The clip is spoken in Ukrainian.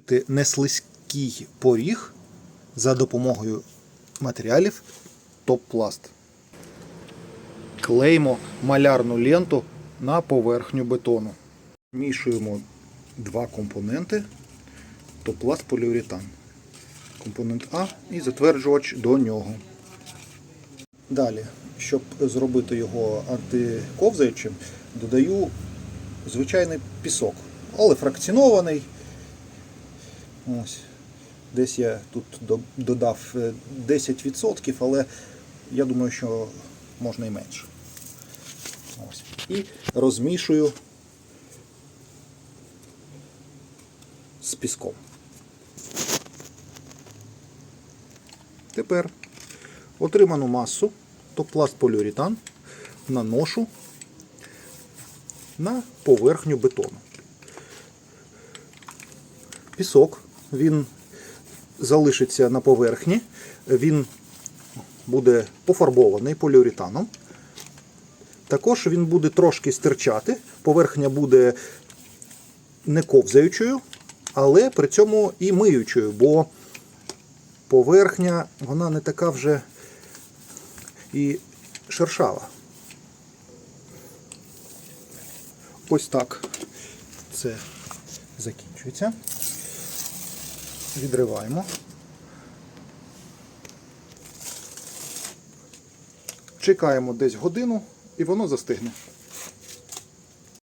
Робити неслизький поріг за допомогою матеріалів топ-пласт. Клеїмо малярну ленту на поверхню бетону. Мішуємо два компоненти топ-пласт поліуретан. Компонент А і затверджувач до нього. Далі, щоб зробити його антиковзаючим, додаю звичайний пісок, але фракціонований. Ось. Десь я тут додав е, 10%, але я думаю, що можна і менше. Ось. І розмішую з піском. Тепер отриману масу, топласт поліуретан, наношу на поверхню бетону. Пісок, він залишиться на поверхні, він буде пофарбований поліуретаном. Також він буде трошки стирчати, поверхня буде не ковзаючою, але при цьому і миючою, бо поверхня вона не така вже і шершава. Ось так це закінчується. Відриваємо. Чекаємо десь годину і воно застигне.